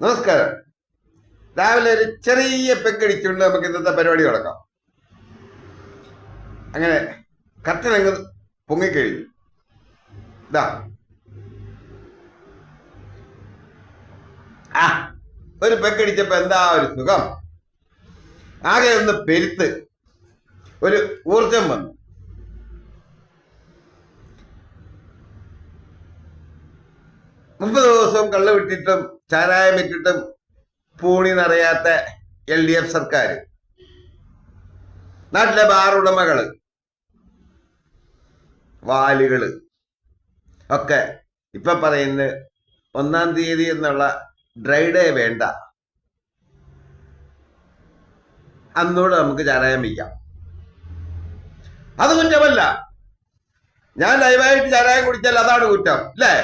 നമസ്കാരം. രാവിലെ ഒരു ചെറിയ പെക്കടിച്ചുകൊണ്ട് നമുക്ക് ഇന്നത്തെ പരിപാടി തുടക്കാം അങ്ങനെ കത്തിനങ്ങ് പൊങ്ങിക്കഴിഞ്ഞു. ഇതാ ആ ഒരു പെക്കടിച്ചപ്പോ എന്താ ഒരു സുഖം? ആകെ ഒന്ന് പെരുത്ത്. ഒരു ഊർജം വന്നു. മുപ്പത് ദിവസവും കള്ള് വിട്ടിട്ടും ചാരായം വിറ്റിട്ടും പൂണി നിറയാത്ത എൽ ഡി എഫ് സർക്കാർ നാട്ടിലെ ബാർ ഉടമകൾ വാലുകൾ ഒക്കെ ഇപ്പൊ പറയുന്നത് ഒന്നാം തീയതി എന്നുള്ള ഡ്രൈ ഡേ വേണ്ട. അന്നൂടെ നമുക്ക് ചാരായം വയ്ക്കാം. അത് കുറ്റമല്ല. ഞാൻ ലൈവായിട്ട് ചാരായം കുടിച്ചാൽ അതാണ് കുറ്റം അല്ലേ?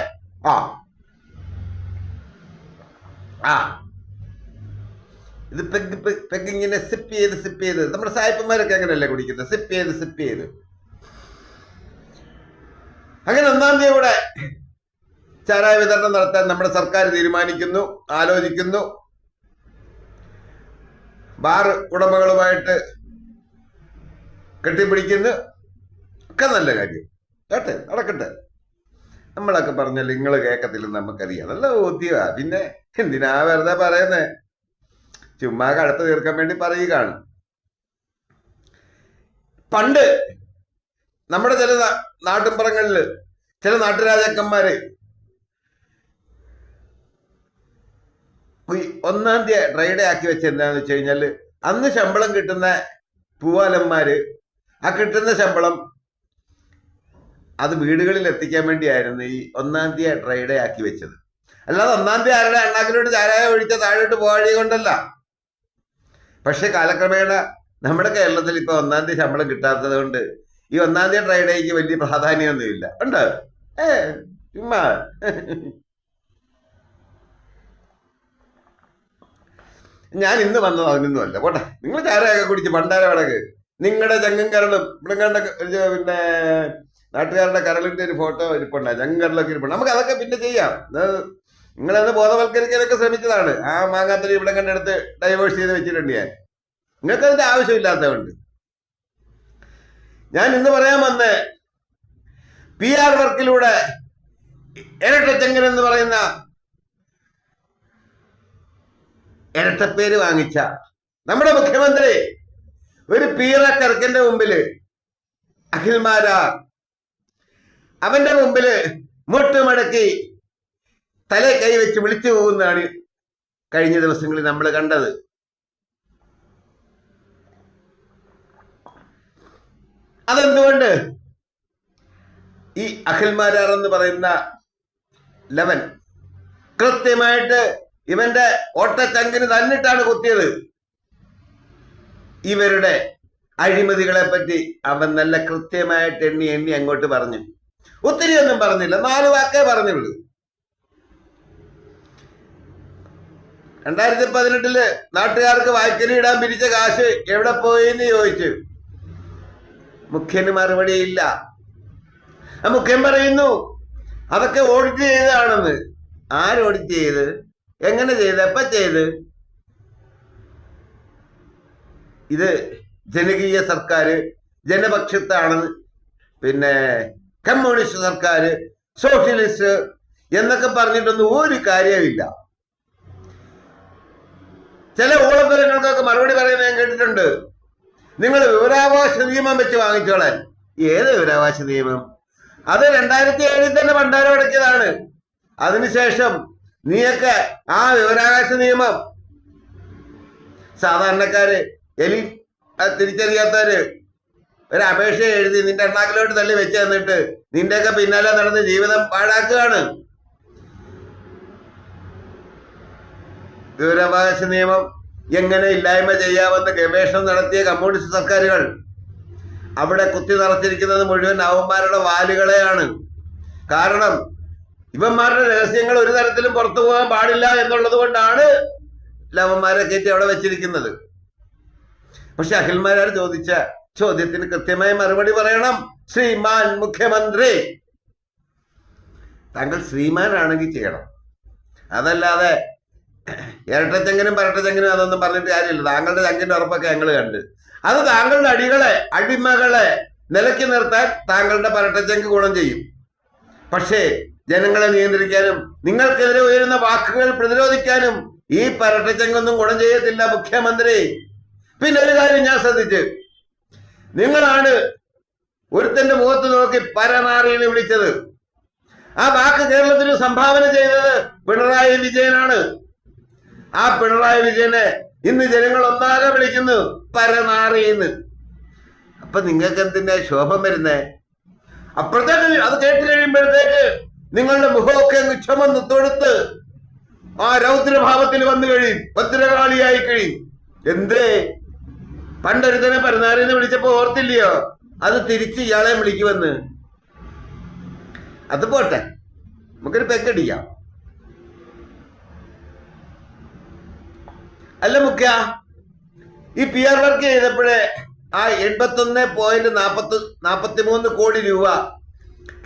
ആ. ആ. ഇത് പെഗ് പെഗ് ഇങ്ങനെ സിപ്പ് ചെയ്ത് സിപ്പ് ചെയ്ത്. നമ്മുടെ സായിപ്പന്മാരൊക്കെ അങ്ങനെയല്ലേ കുടിക്കുന്നത് സിപ്പ് ചെയ്ത് സിപ്പ് ചെയ്ത്. അങ്ങനെ ഒന്നാം തീയതി ഇവിടെ ചാരായ വിതരണം നടത്താൻ നമ്മുടെ സർക്കാർ തീരുമാനിക്കുന്നു ആലോചിക്കുന്നു. ബാർ ഉടമകളുമായിട്ട് കെട്ടിപ്പിടിക്കുന്നു. ഒക്കെ നല്ല കാര്യം. കേട്ടെ? നടക്കട്ടെ. നമ്മളൊക്കെ പറഞ്ഞാൽ നിങ്ങൾ കേൾക്കത്തില്ലെന്ന് നമുക്കറിയാം. നല്ല ബോധ്യമാ പിന്നെ എന്തിനാ വെറുതെ പറയുന്നേ? ചുമ്മാ കടത്ത് തീർക്കാൻ വേണ്ടി പറയുകയാണ്. പണ്ട് നമ്മുടെ ചില നാട്ടിൻപുറങ്ങളിൽ ചില നാട്ടുരാജാക്കന്മാര് ഒന്നാം തീയതി ഡ്രൈഡേ ആക്കി വെച്ച എന്താന്ന് വെച്ച് കഴിഞ്ഞാൽ അന്ന് ശമ്പളം കിട്ടുന്ന പൂവാലന്മാര് ആ കിട്ടുന്ന ശമ്പളം അത് വീടുകളിൽ എത്തിക്കാൻ വേണ്ടിയായിരുന്നു ഈ ഒന്നാം തീയതി ഡ്രൈഡേ ആക്കി വെച്ചത്. അല്ലാതെ ഒന്നാം തീയതി ആരുടെ അണ്ണാക്കിലോട്ട് ചാരായ ഒഴിച്ച താഴോട്ട് പോകാഴി കൊണ്ടല്ല. പക്ഷെ കാലക്രമേണ നമ്മുടെ കേരളത്തിൽ ഇപ്പൊ ഒന്നാം തീയതി ശമ്പളം കിട്ടാത്തത് കൊണ്ട് ഈ ഒന്നാം തീയതി ഡ്രൈഡേക്ക് വലിയ പ്രാധാന്യമൊന്നുമില്ല. ഉണ്ട്? ഏ ചുമ്മാ. ഞാൻ ഇന്ന് വന്നത് അതിനൊന്നുമല്ല. പോട്ടെ. നിങ്ങൾ ചാരയൊക്കെ കുടിച്ച് പണ്ടാര വടക്ക് നിങ്ങളുടെ ചങ്ങും കരളും ഇവിടെ പിന്നെ നാട്ടുകാരുടെ കരളിന്റെ ഒരു ഫോട്ടോ ഇരിപ്പുണ്ട് ജംഗറിലൊക്കെ ഇരിപ്പുണ്ട്. നമുക്ക് അതൊക്കെ പിന്നെ ചെയ്യാം. നിങ്ങളത് ബോധവൽക്കരിക്കാനൊക്കെ ശ്രമിച്ചതാണ്. ആ മാങ്ങാത്തടി ഇവിടെ കണ്ടെടുത്ത് ഡൈവേഴ്സ് ചെയ്ത് വെച്ചിട്ടുണ്ട് ഞാൻ. നിങ്ങൾക്ക് അതിന്റെ ആവശ്യമില്ലാത്തതുകൊണ്ട്. ഞാൻ ഇന്ന് പറയാൻ വന്ന് പി ആർ വർക്കിലൂടെ ഇരട്ടച്ചങ്ങൻ എന്ന് പറയുന്ന ഇരട്ടപ്പേര് വാങ്ങിച്ച നമ്മുടെ മുഖ്യമന്ത്രി ഒരു പീറ ചെറുക്കന്റെ മുമ്പിൽ അഖിൽമാരാ അവന്റെ മുമ്പിൽ മുട്ടുമടക്കി തലേ കൈവച്ച് വിളിച്ചു പോകുന്നതാണ് കഴിഞ്ഞ ദിവസങ്ങളിൽ നമ്മൾ കണ്ടത്. അതെന്തുകൊണ്ട്? ഈ അഖിൽമാരാർ എന്ന് പറയുന്ന ലവൻ കൃത്യമായിട്ട് ഇവന്റെ ഓട്ടച്ചങ്കിന് തന്നിട്ടാണ് കുത്തിയത്. ഇവരുടെ അഴിമതികളെ പറ്റി അവൻ നല്ല കൃത്യമായിട്ട് എണ്ണി എണ്ണി അങ്ങോട്ട് പറഞ്ഞു. ഒത്തിരി ഒന്നും പറഞ്ഞില്ല. നാല് വാക്കേ പറഞ്ഞുള്ളൂ. രണ്ടായിരത്തി പതിനെട്ടിൽ നാട്ടുകാർക്ക് വായ്പന ഇടാൻ പിരിച്ച കാശ് എവിടെ പോയി എന്ന് ചോദിച്ചു. മുഖ്യന് മറുപടിയില്ല ആ മുഖ്യൻ പറയുന്നു അതൊക്കെ ഓഡിറ്റ് ചെയ്തതാണെന്ന്. ആര് ഓഡിറ്റ് ചെയ്ത്? എങ്ങനെ ചെയ്ത്? എപ്പ ചെയ്ത്? ഇത് ജനകീയ സർക്കാർ ജനപക്ഷത്താണെന്ന്. പിന്നെ കമ്മ്യൂണിസ്റ്റ് സർക്കാർ സോഷ്യലിസ്റ്റ് എന്നൊക്കെ പറഞ്ഞിട്ടൊന്നും ഒരു കാര്യമില്ല ചില ഊളത്തരങ്ങൾക്കൊക്കെ മറുപടി പറയുന്നത് ഞാൻ കേട്ടിട്ടുണ്ട്. നിങ്ങൾ വിവരാവകാശ നിയമം വെച്ച് വാങ്ങിച്ചോളാൻ. ഏത് വിവരാവകാശ നിയമം? അത് രണ്ടായിരത്തി ഏഴിൽ തന്നെ ഭണ്ഡാരം അടക്കിയതാണ്. അതിനുശേഷം നീയൊക്കെ ആ വിവരാവകാശ നിയമം സാധാരണക്കാര് എലി തിരിച്ചറിയാത്തവര് ഒരു അപേക്ഷ എഴുതി നിന്റെ എണ്ണാക്കിലോട്ട് തള്ളി വെച്ച് തന്നിട്ട് നിന്റെയൊക്കെ പിന്നാലെ നടന്ന് ജീവിതം പാഴാക്കുകയാണ്. വിവരാവകാശ നിയമം എങ്ങനെ ഇല്ലായ്മ ചെയ്യാമെന്ന് ഗവേഷണം നടത്തിയ കമ്മ്യൂണിസ്റ്റ് സർക്കാരുകൾ അവിടെ കുത്തി നിറച്ചിരിക്കുന്നത് മുഴുവൻ അവന്മാരുടെ വാലുകളെയാണ്. കാരണം ഇവന്മാരുടെ രഹസ്യങ്ങൾ ഒരു തരത്തിലും പുറത്തു പോകാൻ പാടില്ല എന്നുള്ളത് കൊണ്ടാണ് ലവന്മാരെ കയറ്റി അവിടെ വെച്ചിരിക്കുന്നത്. പക്ഷെ അഖിൽമാരാർ ചോദിച്ച ചോദ്യത്തിന് കൃത്യമായ മറുപടി പറയണം. ശ്രീമാൻ മുഖ്യമന്ത്രി. താങ്കൾ ശ്രീമാനാണെങ്കിൽ ചെയ്യണം. അതല്ലാതെ ഇരട്ടച്ചെങ്ങനും പരട്ടച്ചെങ്ങനും അതൊന്നും പറഞ്ഞിട്ട് കാര്യമില്ല. താങ്കളുടെ ചങ്കിന്റെ ഉറപ്പൊക്കെ ഞങ്ങൾ കണ്ട്. അത് താങ്കളുടെ അടികളെ അടിമകളെ നിലയ്ക്ക് നിർത്താൻ താങ്കളുടെ പരട്ടച്ചെങ്ക് ഗുണം ചെയ്യും. പക്ഷേ ജനങ്ങളെ നിയന്ത്രിക്കാനും നിങ്ങൾക്കെതിരെ ഉയരുന്ന വാക്കുകൾ പ്രതിരോധിക്കാനും ഈ പരട്ടച്ചെങ്കൊന്നും ഗുണം ചെയ്യത്തില്ല മുഖ്യമന്ത്രി. പിന്നെ ഒരു കാര്യം ഞാൻ ശ്രദ്ധിച്ച്. നിങ്ങളാണ് ഒരുത്തന്റെ മുഖത്ത് നോക്കി പരനാറിയെന്ന് വിളിച്ചത്. ആ വാക്ക് കേരളത്തിന് സംഭാവന ചെയ്തത് പിണറായി വിജയനാണ്. ആ പിണറായി വിജയനെ ഇന്ന് ജനങ്ങൾ ഒന്നാകെ വിളിക്കുന്നു പരനാറിയെന്ന് അപ്പൊ നിങ്ങൾക്ക് എന്തിന്റെ ശോഭം വരുന്നേ? അപ്പോഴത്തേക്ക് അത് കേട്ട് കഴിയുമ്പോഴത്തേക്ക് നിങ്ങളുടെ മുഖമൊക്കെ അങ്ങ് തൊടുത്ത് ആ രൗദ്രഭാവത്തിൽ വന്നു കഴിയും ഭദ്രകാളിയായി കഴിയും. എന്തേ? പണ്ടൊരുത്തനെ പരനാറിന്ന് വിളിച്ചപ്പോ ഓർത്തില്ലയോ? അത് തിരിച്ച് ഇയാളെ വിളിക്കുമെന്ന് അത് പോട്ടെ. നമുക്കൊരു പെക്കടിക്കാം അല്ല മുഖ്യ ഈ പി ആർ വർക്ക് ചെയ്തപ്പോഴേ ആ എൺപത്തൊന്ന് പോയിന്റ് നാപ്പത്തി നാപ്പത്തി മൂന്ന് കോടി രൂപ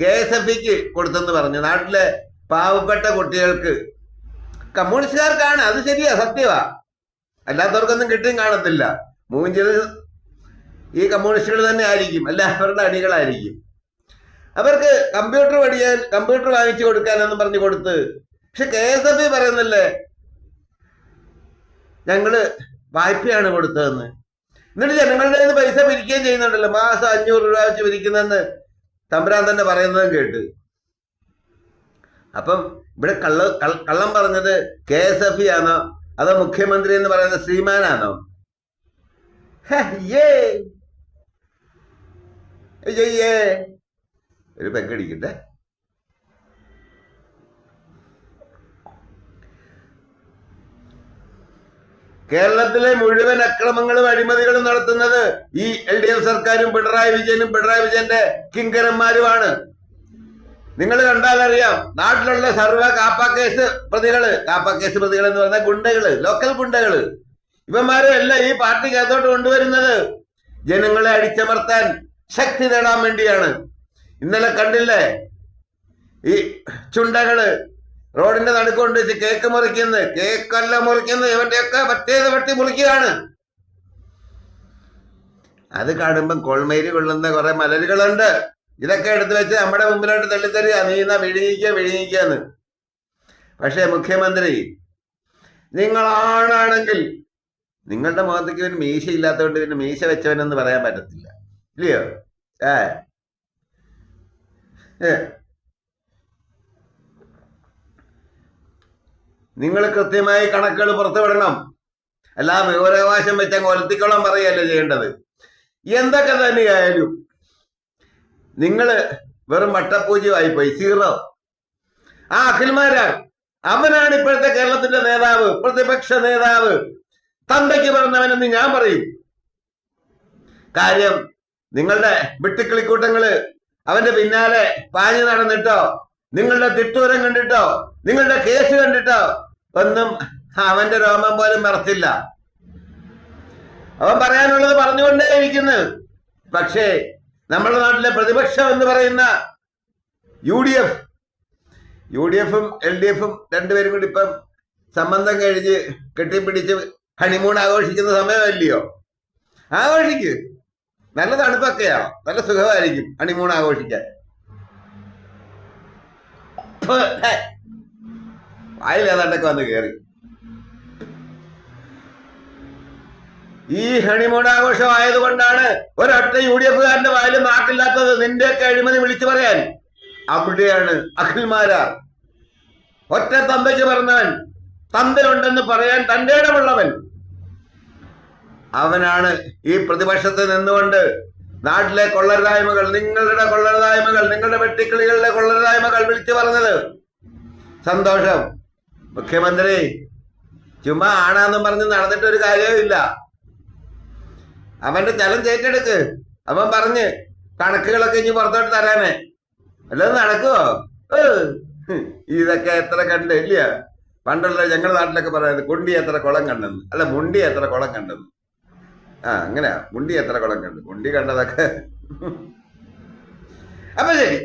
കെ എസ് എഫ് ഇക്ക് കൊടുത്തെന്ന് പറഞ്ഞു. നാട്ടിലെ പാവപ്പെട്ട കുട്ടികൾക്ക്. കമ്മ്യൂണിസ്റ്റുകാർക്കാണ്. അത് ശരിയാ സത്യമാ അല്ലാത്തവർക്കൊന്നും കിട്ടിയും കാണത്തില്ല. മൂഞ്ചത് ഈ കമ്മ്യൂണിസ്റ്റുകൾ തന്നെ ആയിരിക്കും. അല്ല അവരുടെ അണികളായിരിക്കും. അവർക്ക് കമ്പ്യൂട്ടർ പഠിക്കാൻ കമ്പ്യൂട്ടർ വാങ്ങിച്ചു കൊടുക്കാനെന്ന് പറഞ്ഞു കൊടുത്ത്. പക്ഷെ കെ എസ് എഫ് പറയുന്നല്ലേ ഞങ്ങൾ വായ്പയാണ് കൊടുത്തതെന്ന്. എന്നിട്ട് ജനങ്ങളുടെ നിന്ന് പൈസ പിരിക്കുകയും ചെയ്യുന്നുണ്ടല്ലോ. മാസം അഞ്ഞൂറ് രൂപ വെച്ച് പിരിക്കുന്നെന്ന് തമ്പുരാൻ തന്നെ പറയുന്നതും കേട്ട്. അപ്പം ഇവിടെ കള്ള കള്ള- പറഞ്ഞത് കെ എസ് എഫ് ആണോ? അതോ മുഖ്യമന്ത്രി എന്ന് പറയുന്ന ശ്രീമാനാണോ? ഹേ, യ്യേ. അയ്യോ, യ്യേ. ഒരു പെങ്കടിക്കട്ടെ കേരളത്തിലെ മുഴുവൻ അക്രമങ്ങളും അഴിമതികളും നടത്തുന്നത് ഈ എൽ ഡി എഫ് സർക്കാരും പിണറായി വിജയനും പിണറായി വിജയന്റെ കിങ്കരന്മാരുമാണ് നിങ്ങൾ കണ്ടാൽ അറിയാം നാട്ടിലുള്ള സർവ കാപ്പ കേസ് പ്രതികൾ കാപ്പ കേസ് പ്രതികൾ എന്ന് പറഞ്ഞ ഗുണ്ടകൾ ലോക്കൽ ഗുണ്ടകൾ ഇവന്മാരെ അല്ല ഈ പാർട്ടിക്കകത്തോട്ട് കൊണ്ടുവരുന്നത്. ജനങ്ങളെ അടിച്ചമർത്താൻ ശക്തി നേടാൻ വേണ്ടിയാണ്. ഇന്നലെ കണ്ടില്ലേ? ഈ ചുണ്ടകൾ റോഡിന്റെ നടുക്കൊണ്ട് വെച്ച് കേക്ക് മുറിക്കുന്നത്. കേക്കല്ല മുറിക്കുന്നത്. ഇവന്റെയൊക്കെ മറ്റേത് വെട്ടി മുറിക്കുകയാണ്. അത് കാണുമ്പം കൊൾമേര് കൊള്ളുന്ന കുറെ മലരുകളുണ്ട്. ഇതൊക്കെ എടുത്തു വെച്ച് നമ്മുടെ മുമ്പിലോട്ട് തള്ളിത്തരിക. നീ എന്നാ വിഴുങ്ങിക്കുക വിഴുങ്ങിക്കാന്ന്. പക്ഷേ മുഖ്യമന്ത്രി നിങ്ങളാണാണെങ്കിൽ നിങ്ങളുടെ മുഖത്തേക്ക് ഒരു മീശ ഇല്ലാത്തതുകൊണ്ട് പിന്നെ മീശ വെച്ചവനെന്ന് പറയാൻ പറ്റത്തില്ല. ഇല്ലയോ? ഏ? നിങ്ങൾ കൃത്യമായി കണക്കുകൾ പുറത്തുവിടണം. അല്ല വിവരാവകാശം വെച്ച കൊലത്തിക്കോളം പറയല്ലേ ചെയ്യേണ്ടത്. എന്തൊക്കെ തന്നെയായാലും നിങ്ങൾ വെറും വട്ടപ്പൂജ്യമായി പോയി സീറോ ആ അഖിൽമാരാണ് അവനാണ് ഇപ്പോഴത്തെ കേരളത്തിന്റെ നേതാവ് പ്രതിപക്ഷ നേതാവ്. തന്തയ്ക്ക് പറഞ്ഞവനെന്ന് ഞാൻ പറയും. കാര്യം നിങ്ങളുടെ വെട്ടിക്കിളിക്കൂട്ടങ്ങൾ അവന്റെ പിന്നാലെ പാഞ്ഞു നടന്നിട്ടോ നിങ്ങളുടെ തിട്ടൂരം കണ്ടിട്ടോ നിങ്ങളുടെ കേസ് കണ്ടിട്ടോ ഒന്നും അവന്റെ രോമം പോലും മറത്തില്ല അവൻ പറയാനുള്ളത് പറഞ്ഞുകൊണ്ടേ ഇരിക്കുന്നു. പക്ഷേ നമ്മുടെ നാട്ടിലെ പ്രതിപക്ഷം എന്ന് പറയുന്ന U D F U D എഫും എൽ ഡി എഫും രണ്ടുപേരും കൂടി ഇപ്പം സംബന്ധം കഴിഞ്ഞ് കെട്ടിപ്പിടിച്ച് ഹണിമൂൺ ആഘോഷിക്കുന്ന സമയമല്ലയോ? ആഘോഷിക്ക്. നല്ല തണുപ്പൊക്കെയാ. നല്ല സുഖമായിരിക്കും ഹണിമൂൺ ആഘോഷിക്കാൻ. വായിലേതാണ്ടൊക്കെ വന്ന് കയറി ഈ ഹണിമൂൺ ആഘോഷം ആയതുകൊണ്ടാണ് ഒരൊറ്റ യു ഡി എഫുകാരന്റെ വായിൽ നാട്ടില്ലാത്തത് നിന്റെയൊക്കെ അഴിമതി വിളിച്ചു പറയാൻ. അവിടെയാണ് അഖിൽമാരാ. ഒറ്റ തന്തയ്ക്ക് പറഞ്ഞവൻ തന്തയുണ്ടെന്ന് പറയാൻ തന്റെ ഇടമുള്ളവൻ. അവനാണ് ഈ പ്രതിപക്ഷത്ത് നിന്നുകൊണ്ട് നാട്ടിലെ കൊള്ളരുതായ്മകൾ നിങ്ങളുടെ കൊള്ളരുതായ്മകൾ നിങ്ങളുടെ വെട്ടിക്കിളികളുടെ കൊള്ളരുതായ്മകൾ വിളിച്ചു പറഞ്ഞത്. സന്തോഷം. മുഖ്യമന്ത്രി ചുമ്മാ ആണാന്നും പറഞ്ഞ് നടന്നിട്ട് ഒരു കാര്യവുമില്ല അവന്റെ ചലം തേറ്റെടുക്ക് അവൻ പറഞ്ഞ് കണക്കുകളൊക്കെ ഇനി പുറത്തോട്ട് തരാനേ. അല്ലാതെ നടക്കുവോ? ഇതൊക്കെ എത്ര കണ്ട് ഇല്ല പണ്ടുള്ള ഞങ്ങളുടെ നാട്ടിലൊക്കെ പറയുന്നത് കൊണ്ടി എത്ര കുളം കണ്ടെന്ന്. അല്ല മുണ്ടി എത്ര കുളം കണ്ടെന്ന്. ആ അങ്ങനെയാ. മുണ്ടി എത്ര കുളം കണ്ടു? മുണ്ടി കണ്ടതൊക്കെ. അപ്പൊ ശരി.